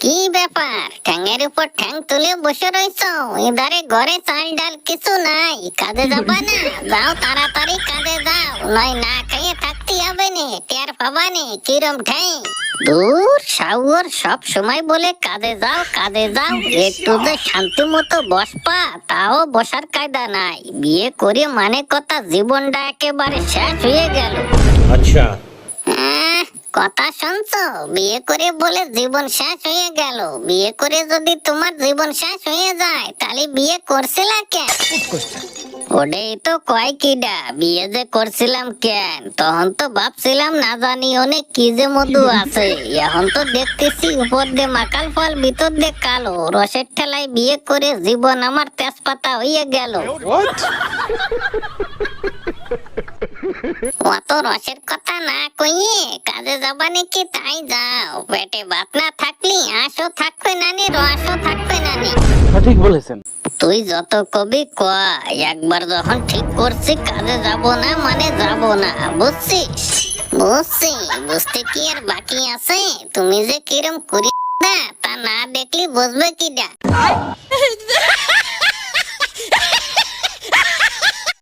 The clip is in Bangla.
কি ব্যাপার? ঠ্যাঙের উপর ঠ্যাং তুলে বসে রয়েছ এধারে ঘরে চাল ডাল কিছু নাই। কাজে যাবা না। যাও তাড়াতাড়ি কাজে যাও। নয় না খেয়ে থাকতে হবে নে। টের পাবা নে, কিরম ঠ্যাং? দূর সাউর সব সময় বলে কাজে যাও কাজে যাও। একটু যে শান্তি মতো বসপা তাও বসার কায়দা নাই। বিয়ে করে মানে কথা জীবনটা একেবারে শেষ হয়ে গেল। আচ্ছা। কথা শুনছো? বিয়ে করে বলে জীবন শেষ হয়ে গেল। বিয়ে করে যদি তোমার জীবন শেষ হয়ে যায়, তাহলে বিয়ে করছিলা কেন? ওটাই তো কয় কিডা, বিয়ে যে করছিলাম কেন? তখন তো ভাবছিলাম, না জানি অনেক কি যে মধু আছে। এখন তো দেখতেছি, উপর দিয়ে মাকাল ফল, ভিতর দিয়ে কালো। রসের ঠেলায় বিয়ে করে জীবন আমার তেজপাতা হয়ে গেল। অত রসের কথা না কইয়ে কাজে যাবা নাকি তাই যাও। পেটে ভাত না থাকলি আশও থাকবে নানি রসও থাকবে নানি সঠিক বলেছেন। তুই যত কবি কয় একবার যখন ঠিক করছি কাজে যাব না মানে যাব না বুঝছিস? বুঝছি বুঝতে কি আর বাকি আছে? তুমি যে কিরম করি না তা না দেখলি বুঝবে কি